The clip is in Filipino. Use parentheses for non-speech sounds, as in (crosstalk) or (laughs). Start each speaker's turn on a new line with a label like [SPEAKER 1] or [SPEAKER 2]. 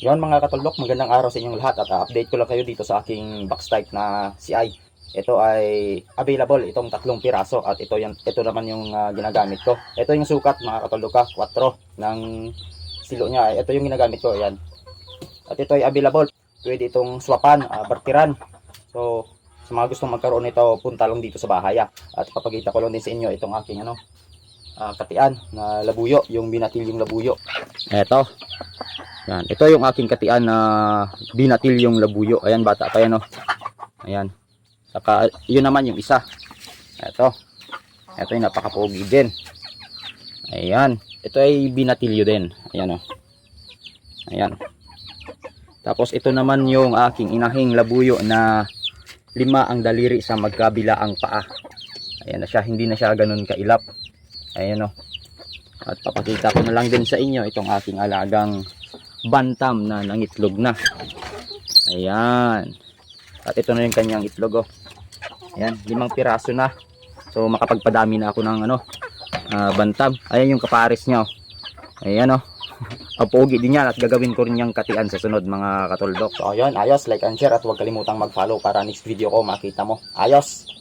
[SPEAKER 1] Yon mga katuldok, magandang araw sa inyong lahat at uh, update ko lang kayo dito sa aking box type na CI. Ito ay available itong tatlong piraso at ito yan ito naman yung uh, ginagamit ko. Ito yung sukat mga katuldok, 4 ng silo niya. Ito yung ginagamit ko, ayan. At ito ay available. Pwede itong swapan, uh, bartiran. So, sa mga gustong magkaroon nito, punta lang dito sa bahay. ah. At papakita ko lang din sa inyo itong aking ano, ah, katian na labuyo, yung binatilyong labuyo. Eto. Yan. Ito yung aking katian na binatilyong labuyo. Ayan, bata pa yan, oh. Ayan. Saka, yun naman yung isa. Eto. Ito yung napakapogi din. Ayan. Ito ay binatilyo din. Ayan, oh. Ayan. Tapos, ito naman yung aking inahing labuyo na lima ang daliri sa magkabila ang paa. Ayan na siya. Hindi na siya ganun kailap. Ayan, oh. At papakita ko na lang din sa inyo itong aking alagang bantam na nangitlog na. Ayan. At ito na yung kanyang itlog oh. Ayan, limang piraso na. So makapagpadami na ako ng ano, ah, bantam. Ayan yung kapares niya oh. Ayan oh. (laughs) Ang pogi din yan at gagawin ko rin yung katian sa sunod mga katuldok. So ayun, ayos, like and share at huwag kalimutang mag-follow para next video ko makita mo. Ayos!